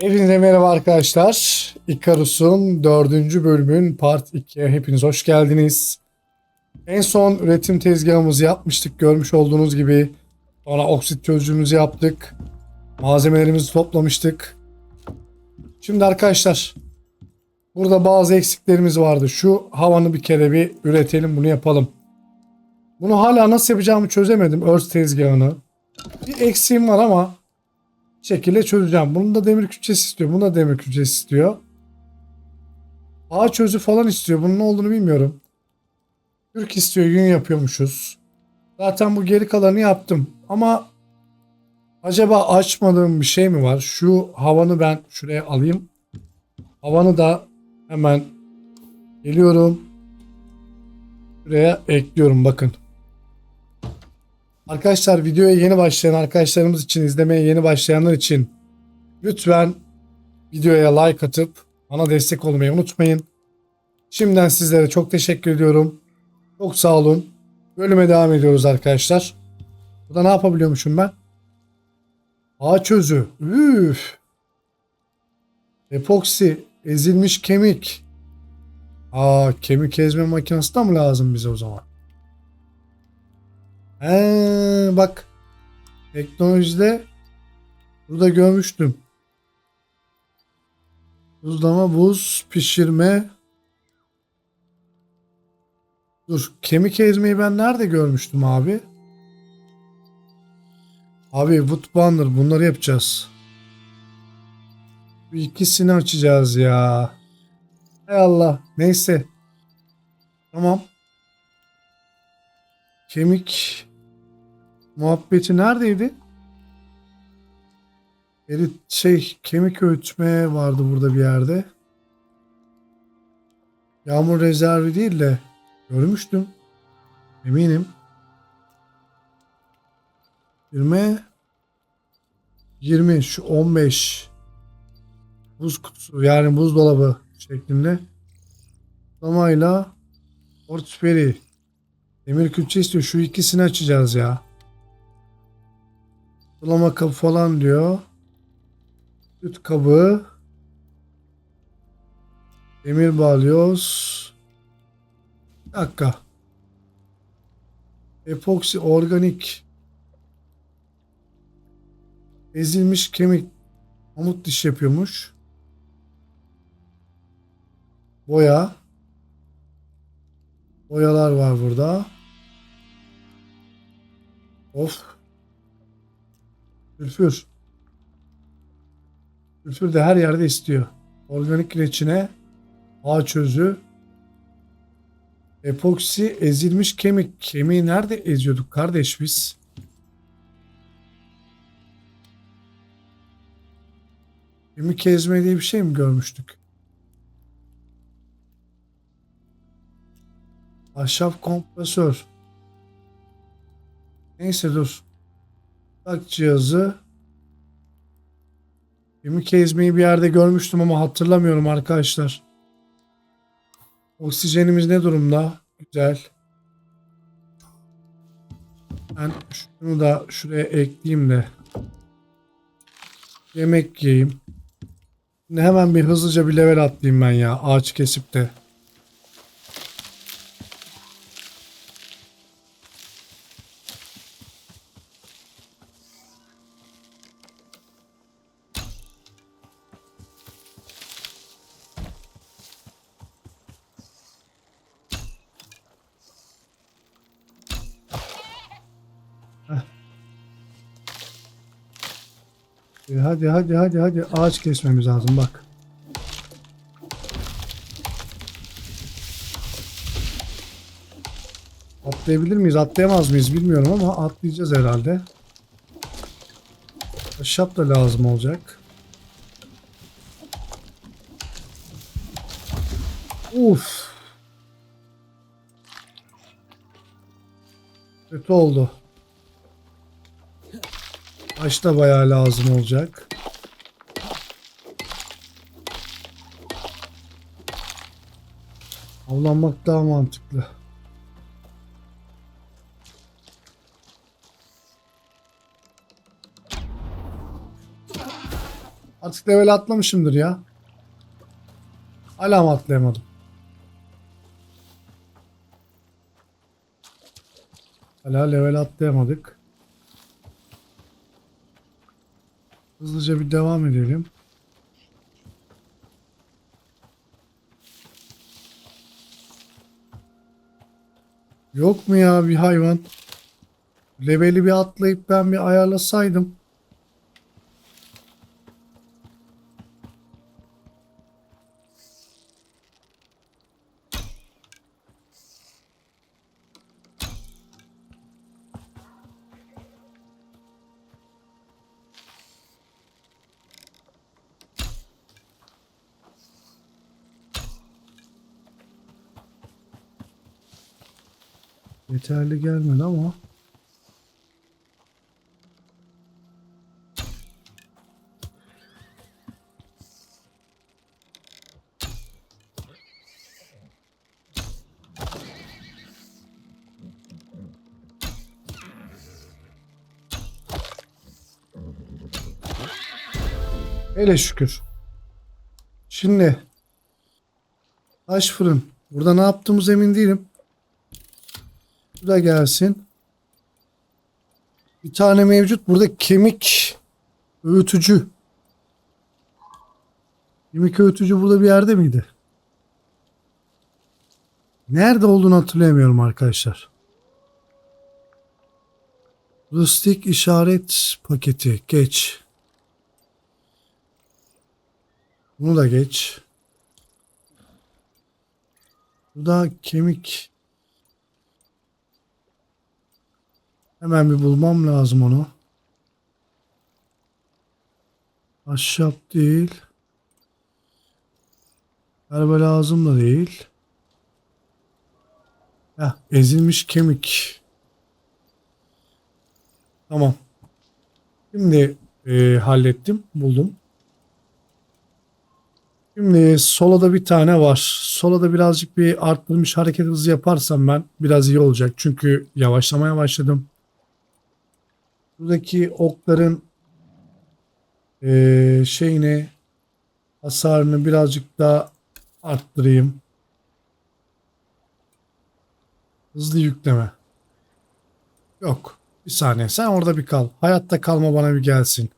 Hepinize merhaba arkadaşlar. Icarus'un dördüncü bölümün part 2'ye hepiniz hoş geldiniz. En son üretim tezgahımızı yapmıştık görmüş olduğunuz gibi. Sonra oksit çözücümüzü yaptık. Malzemelerimizi toplamıştık. Şimdi arkadaşlar burada bazı eksiklerimiz vardı. Şu havanı bir kere bir üretelim bunu yapalım. Bunu hala nasıl yapacağımı çözemedim örs tezgahını. Bir eksiğim var ama şekilde çözeceğim. Bunun da demir küçesi istiyor. Bunun da demir küçesi istiyor. Ağaç çözü falan istiyor. Bunun ne olduğunu bilmiyorum. Türk istiyor. Yün yapıyormuşuz. Zaten bu geri kalanı yaptım. Ama acaba açmadığım bir şey mi var? Şu havanı ben şuraya alayım. Havanı da hemen geliyorum. Şuraya ekliyorum bakın. Arkadaşlar videoya yeni başlayan arkadaşlarımız için izlemeye yeni başlayanlar için lütfen videoya like atıp bana destek olmayı unutmayın. Şimdiden sizlere çok teşekkür ediyorum. Çok sağ olun. Bölüme devam ediyoruz arkadaşlar. Burada ne yapabiliyormuşum ben? Ağaç özü. Üf. Epoksi. Ezilmiş kemik. Aa kemik ezme makinesi de mı lazım bize o zaman? He, bak. Teknolojide burada görmüştüm. Buzlama, buz, pişirme. Dur, kemik ezmeyi ben nerede görmüştüm abi? Abi wood banner bunları yapacağız. Bu ikisini açacağız ya. Hay Allah. Neyse. Tamam. Kemik muhabbeti neredeydi? Erit şey kemik öğütme vardı burada bir yerde. Yağmur rezervi değil de görmüştüm. Eminim. 20 20 şu 15 buz kutusu yani buzdolabı şeklinde. Damayla Portferi Demir külçe istiyor. Şu ikisini açacağız ya. Sulama kabı falan diyor. Süt kabı. Demir bağlıyoruz. Bir dakika. Epoksi organik. Ezilmiş kemik. Pamuk diş yapıyormuş. Boya. Boyalar var burada. Of. Sülfür. Sülfür de her yerde istiyor. Organik reçine, ağaç özü, epoksi, ezilmiş kemik. Kemiği nerede eziyorduk kardeş biz? Kemik ezme diye bir şey mi görmüştük? Ahşap kompresör. Neyse dur. Tak cihazı. Kemik ezmeyi bir yerde görmüştüm ama hatırlamıyorum arkadaşlar. Oksijenimiz ne durumda? Güzel. Ben şunu da şuraya ekleyeyim de. Yemek yiyeyim. Şimdi hemen bir hızlıca bir level atlayayım ben ya. Ağaç kesip de. E, Hadi hadi hadi hadi ağaç kesmemiz lazım bak. Atlayabilir miyiz? Atlayamaz mıyız bilmiyorum ama atlayacağız herhalde. Ahşap da lazım olacak. Uf. Kötü oldu. Taş da bayağı lazım olacak. Avlanmak daha mantıklı. Artık level atlamışımdır ya. Hala mı atlayamadım? Hala level atlayamadık. Hızlıca bir devam edelim. Yok mu ya bir hayvan? Leveli bir atlayıp ben bir ayarlasaydım. Yeterli gelmedi ama. Hele şükür. Şimdi taş fırın. Burada ne yaptığımız emin değilim. Bu da gelsin. Bir tane mevcut. Burada kemik öğütücü. Kemik öğütücü burada bir yerde miydi? Nerede olduğunu hatırlayamıyorum arkadaşlar. Rustik işaret paketi. Geç. Bunu da geç. Bu da kemik. Hemen bir bulmam lazım onu. Ahşap değil. Galiba lazım da değil. Heh, ezilmiş kemik. Tamam. Şimdi e, hallettim. Buldum. Şimdi solada bir tane var. Solada birazcık bir arttırmış hareket hızı yaparsam ben biraz iyi olacak. Çünkü yavaşlamaya başladım. Buradaki okların eee, şeyini hasarını birazcık daha arttırayım. Hızlı yükleme. Yok. Bir saniye. Sen orada bir kal. Hayatta kalma bana bir gelsin.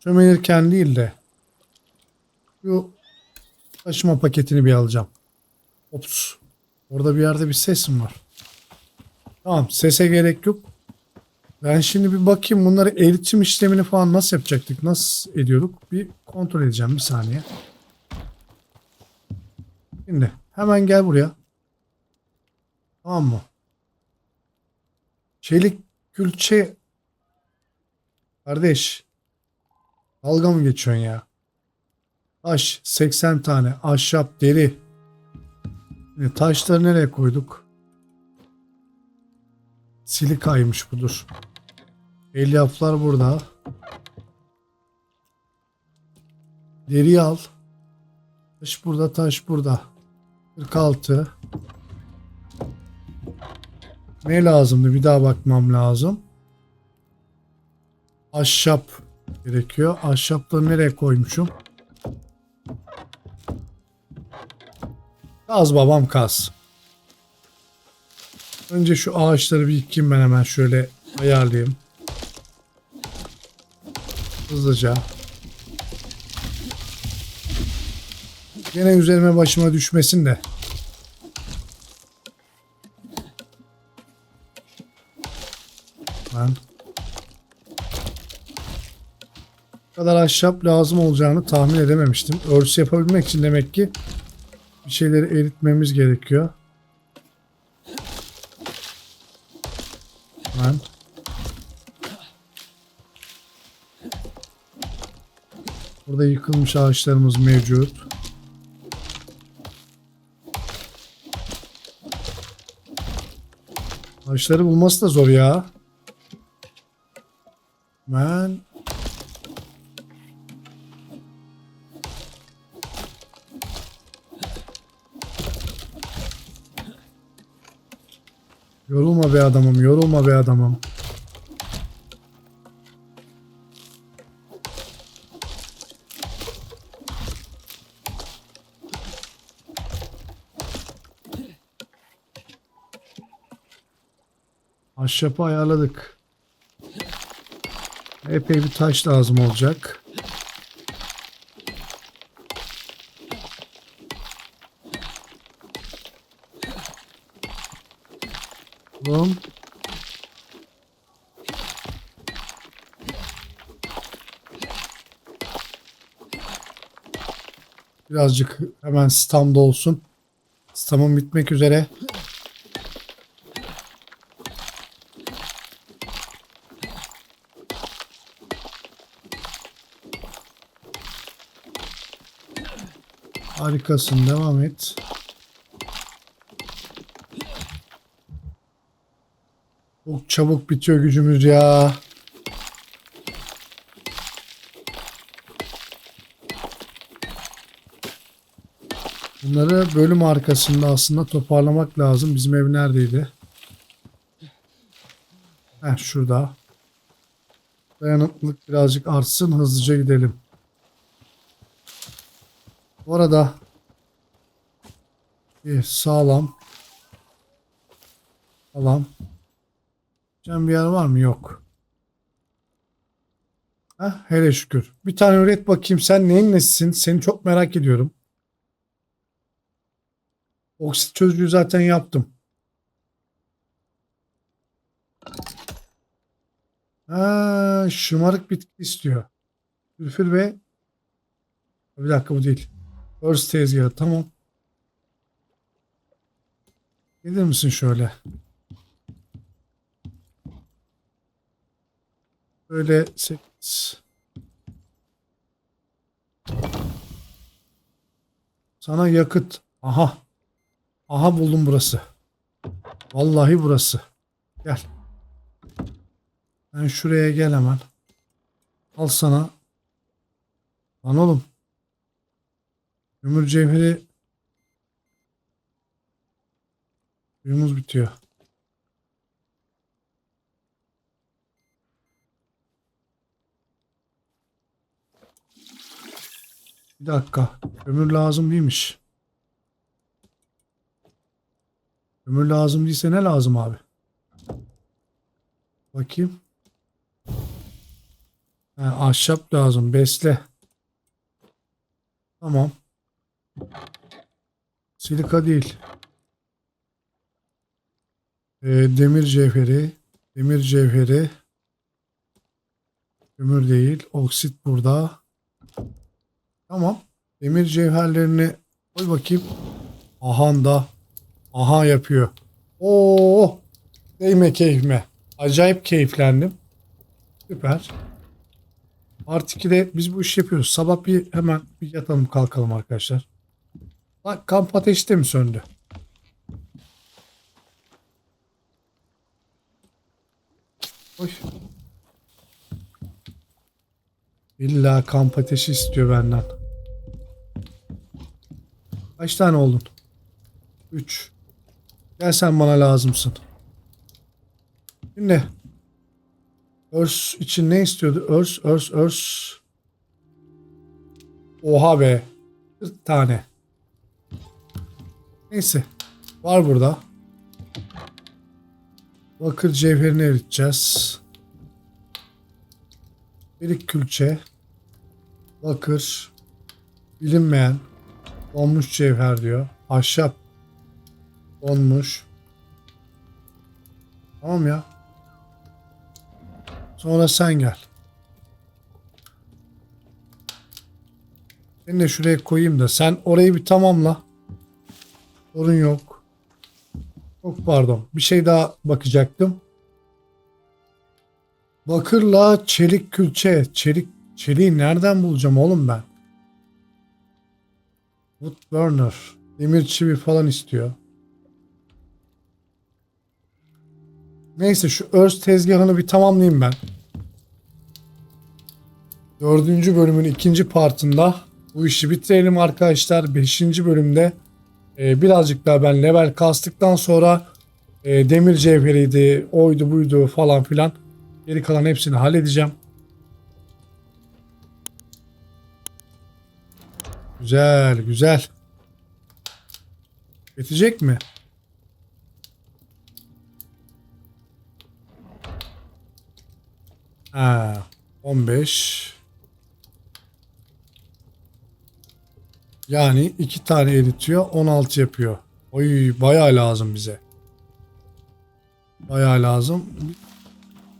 Çömelirken değil de şu taşıma paketini bir alacağım. Ops. Orada bir yerde bir ses mi var? Tamam sese gerek yok. Ben şimdi bir bakayım bunları eritim işlemini falan nasıl yapacaktık? Nasıl ediyorduk? Bir kontrol edeceğim bir saniye. Şimdi hemen gel buraya. Tamam mı? Çelik külçe Kardeş Dalga mı geçiyorsun ya? Taş 80 tane. Ahşap deri. Şimdi taşları nereye koyduk? Silikaymış budur. Elyaflar burada. Deri al. Taş burada, taş burada. 46. Ne lazımdı? Bir daha bakmam lazım. Ahşap gerekiyor. Ahşapları nereye koymuşum? Kaz babam kaz. Önce şu ağaçları bir yıkayım ben hemen şöyle ayarlayayım. Hızlıca. Gene üzerime başıma düşmesin de. Ben kadar ahşap lazım olacağını tahmin edememiştim. Örtüsü yapabilmek için demek ki bir şeyleri eritmemiz gerekiyor. Burada yıkılmış ağaçlarımız mevcut. Ağaçları bulması da zor ya. Ben Yorulma be adamım, yorulma be adamım. Ahşapı ayarladık. Epey bir taş lazım olacak. Tamam. Birazcık hemen stamda olsun. Stamım bitmek üzere. Harikasın devam et. Çok çabuk bitiyor gücümüz ya. Bunları bölüm arkasında aslında toparlamak lazım. Bizim ev neredeydi? Heh şurada. Dayanıklılık birazcık artsın hızlıca gidelim. Bu arada iyi, sağlam. Sağlam. Can bir yer var mı? Yok. Heh, hele şükür. Bir tane üret bakayım. Sen neyin nesisin? Seni çok merak ediyorum. Oksit çözücüyü zaten yaptım. Ha, şımarık bitki istiyor. Sülfür ve bir dakika bu değil. Örs tezgahı tamam. Gelir misin şöyle? Böyle 8. Sana yakıt. Aha. Aha buldum burası. Vallahi burası. Gel. Ben şuraya gel hemen. Al sana. Lan oğlum. Ömür cevheri Suyumuz bitiyor. Bir dakika. Ömür lazım değilmiş. Ömür lazım değilse ne lazım abi? Bakayım. Ha, ahşap lazım. Besle. Tamam. Silika değil. Ee, demir cevheri. Demir cevheri. Kömür değil. Oksit burada. Tamam. Demir cevherlerini koy bakayım. Aha da. Aha yapıyor. Oo. Değme keyfime. Acayip keyiflendim. Süper. Artı 2'de biz bu işi yapıyoruz. Sabah bir hemen bir yatalım kalkalım arkadaşlar. Bak kamp ateşi de mi söndü? Oy. İlla kamp ateşi istiyor benden. Kaç tane oldun? 3. Gel sen bana lazımsın. Şimdi örs için ne istiyordu? Örs, örs, örs. Oha be. 40 tane. Neyse. Var burada. Bakır cevherini eriteceğiz. Çelik külçe. Bakır. Bilinmeyen. Donmuş cevher diyor. Ahşap. Donmuş. Tamam ya. Sonra sen gel. Seni de şuraya koyayım da sen orayı bir tamamla. Sorun yok. Çok pardon. Bir şey daha bakacaktım. Bakırla çelik külçe. Çelik çeliği nereden bulacağım oğlum ben? Wood burner. Demir çivi falan istiyor. Neyse şu örs tezgahını bir tamamlayayım ben. Dördüncü bölümün ikinci partında bu işi bitirelim arkadaşlar. Beşinci bölümde e, birazcık daha ben level kastıktan sonra e, demir cevheriydi, oydu buydu falan filan. Geri kalan hepsini halledeceğim. Güzel güzel. Bitecek mi? Ha, 15. Yani iki tane eritiyor 16 yapıyor. Oy bayağı lazım bize. Bayağı lazım.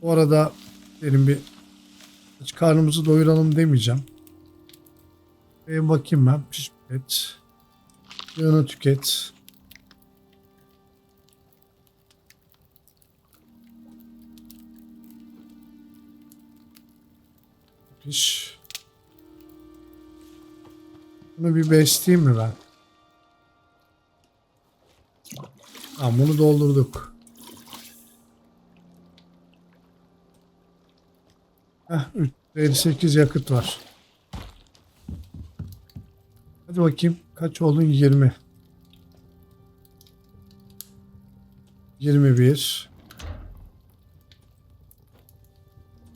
Bu arada benim bir aç karnımızı doyuralım demeyeceğim. Bir bakayım ben. Pişmiş et. Yağını tüket. Piş. Bunu bir besleyeyim mi ben? Tamam bunu doldurduk. Heh 358 yakıt var. Hadi bakayım kaç oldun 20. 21.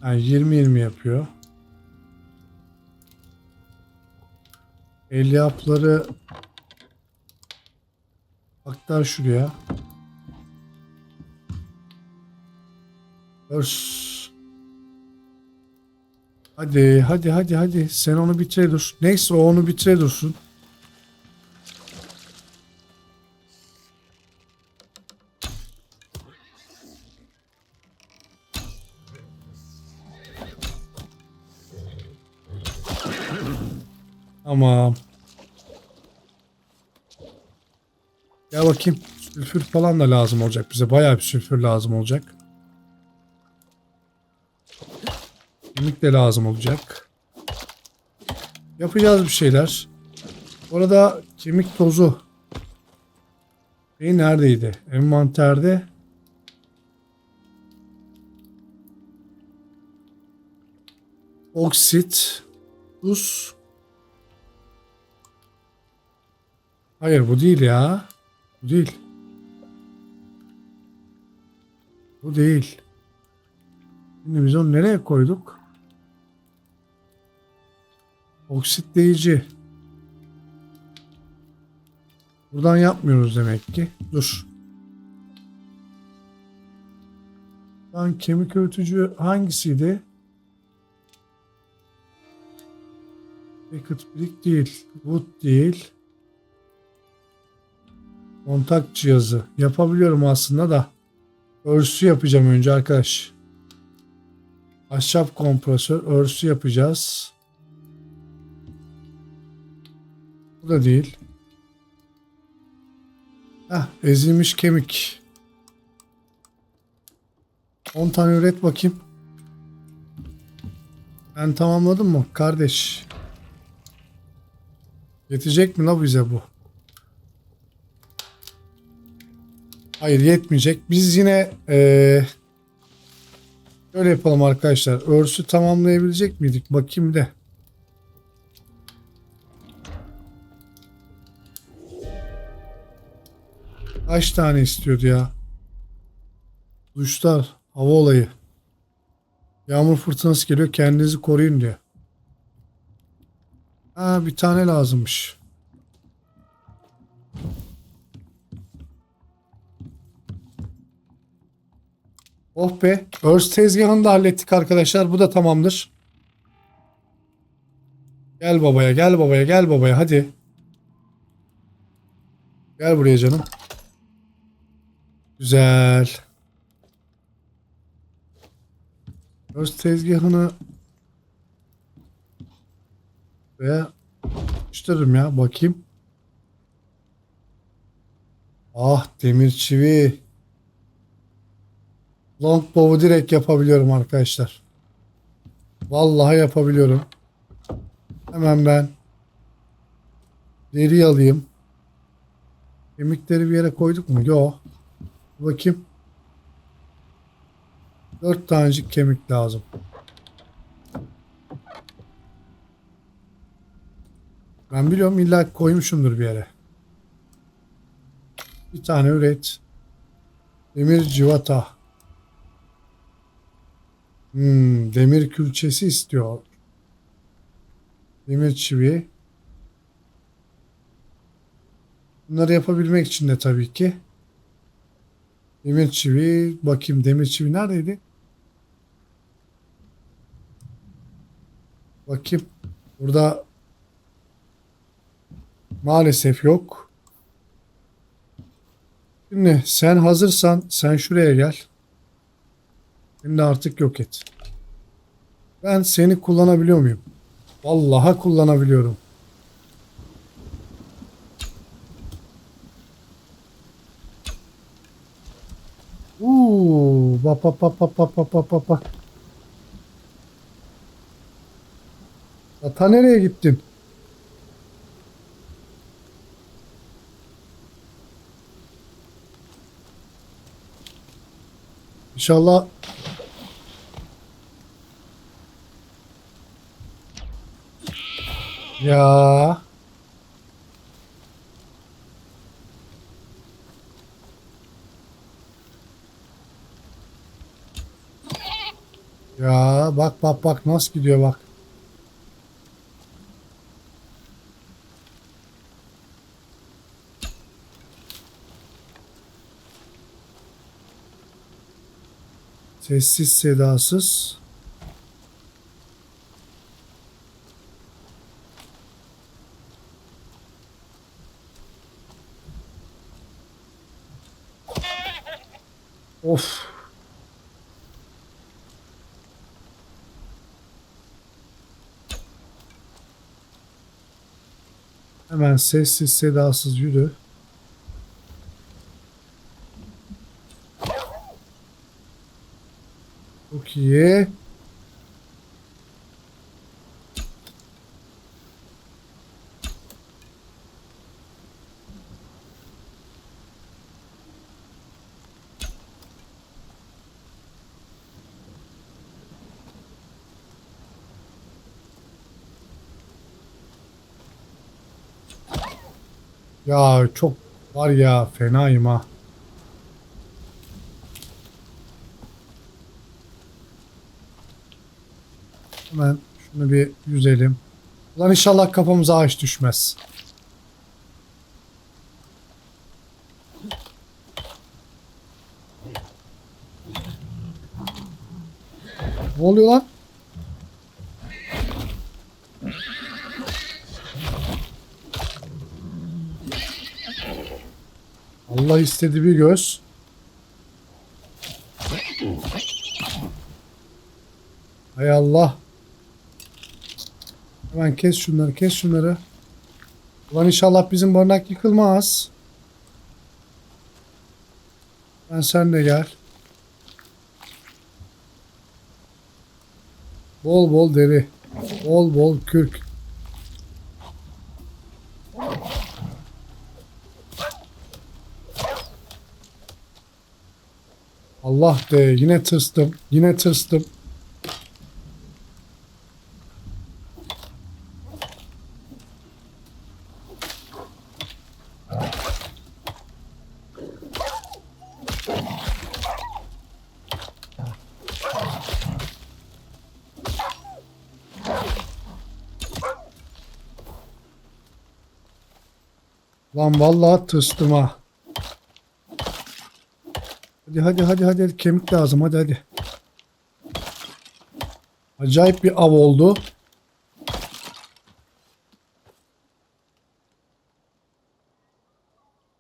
Yani 20 20 yapıyor. 50 hapları aktar şuraya. Örs. Hadi hadi hadi hadi sen onu bitire dur. Neyse o onu bitire dursun. Tamam. Gel bakayım. Sülfür falan da lazım olacak bize. Bayağı bir sülfür lazım olacak. Kemik de lazım olacak. Yapacağız bir şeyler. Orada kemik tozu. Şey neredeydi? Envanterde. Oksit. Tuz. Hayır bu değil ya. Bu değil. Bu değil. Şimdi biz onu nereye koyduk? Oksitleyici. Buradan yapmıyoruz demek ki. Dur. Lan kemik öğütücü hangisiydi? Yakıt birik değil. Wood değil. Kontak cihazı. Yapabiliyorum aslında da. Örsü yapacağım önce arkadaş. Ahşap kompresör. Örsü yapacağız. Bu da değil. Heh, ezilmiş kemik. 10 tane üret bakayım. Ben tamamladım mı kardeş? Yetecek mi la bize bu? Hayır yetmeyecek. Biz yine eee şöyle yapalım arkadaşlar. Örsü tamamlayabilecek miydik? Bakayım de. Kaç tane istiyordu ya? Duşlar, hava olayı. Yağmur fırtınası geliyor kendinizi koruyun diyor. Ha bir tane lazımmış. Oh be. Örs tezgahını da hallettik arkadaşlar. Bu da tamamdır. Gel babaya gel babaya gel babaya hadi. Gel buraya canım. Güzel. Örs tezgahını ve yapıştırırım ya bakayım. Ah demir çivi. Longbow'u direkt yapabiliyorum arkadaşlar. Vallahi yapabiliyorum. Hemen ben deri alayım. Kemikleri bir yere koyduk mu? Yok. Bakayım. Dört tanecik kemik lazım. Ben biliyorum illa koymuşumdur bir yere. Bir tane üret. Demir civata. Hmm, demir külçesi istiyor. Demir çivi. Bunları yapabilmek için de tabii ki. Demir çivi. Bakayım demir çivi neredeydi? Bakayım. Burada maalesef yok. Şimdi sen hazırsan sen şuraya gel. Beni de artık yok et. Ben seni kullanabiliyor muyum? Vallahi kullanabiliyorum. Uuu, bak bak bak bak bak bak bak bak bak. Ata nereye gittin? İnşallah ya ya bak bak bak nasıl gidiyor bak. Sessiz sedasız. Of. Hemen sessiz sedasız yürü. Çok iyi. Ya çok var ya fenayım ha. Hemen şunu bir yüzelim. Ulan inşallah kafamıza ağaç düşmez. Ne oluyor lan? Allah istedi bir göz. Hay Allah. Hemen kes şunları kes şunları. Ulan inşallah bizim barınak yıkılmaz. Ben sen de gel. Bol bol deri. Bol bol kürk. Allah be yine tırstım. Yine tırstım. Lan vallahi tırstım ha. Hadi hadi hadi hadi kemik lazım hadi hadi. Acayip bir av oldu.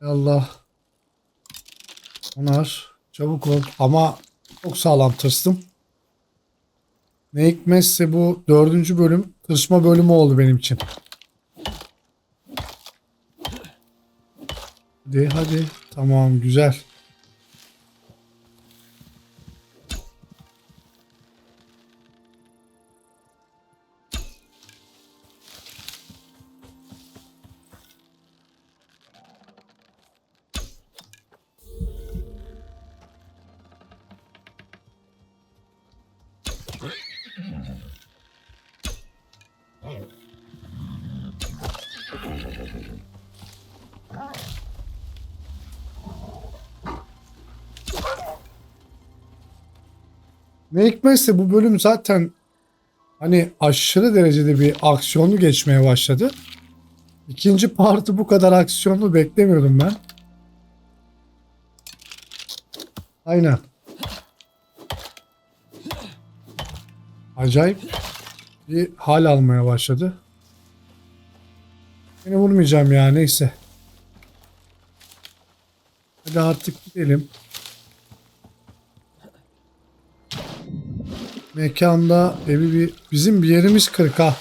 Allah. Onar. Çabuk ol. Ama çok sağlam tırstım. Ne hikmetse bu dördüncü bölüm tırsma bölümü oldu benim için. Hadi hadi. Tamam güzel. Ne hikmetse bu bölüm zaten hani aşırı derecede bir aksiyonlu geçmeye başladı. İkinci partı bu kadar aksiyonlu beklemiyordum ben. Aynen. Acayip. bir hal almaya başladı. Seni vurmayacağım ya neyse. Hadi artık gidelim. Mekanda evi bir bizim bir yerimiz kırık ha.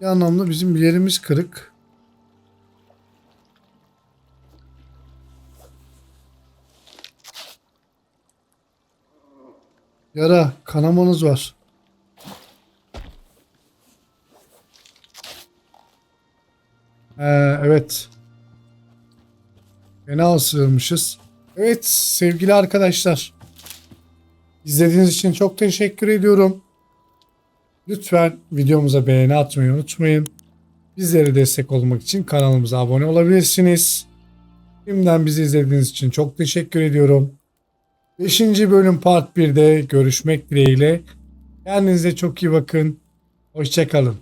Bir anlamda bizim bir yerimiz kırık. Yara kanamanız var. Ee, evet. Fena ısırmışız. Evet sevgili arkadaşlar. İzlediğiniz için çok teşekkür ediyorum. Lütfen videomuza beğeni atmayı unutmayın. Bizlere destek olmak için kanalımıza abone olabilirsiniz. Şimdiden bizi izlediğiniz için çok teşekkür ediyorum. 5. bölüm part 1'de görüşmek dileğiyle. Kendinize çok iyi bakın. Hoşçakalın.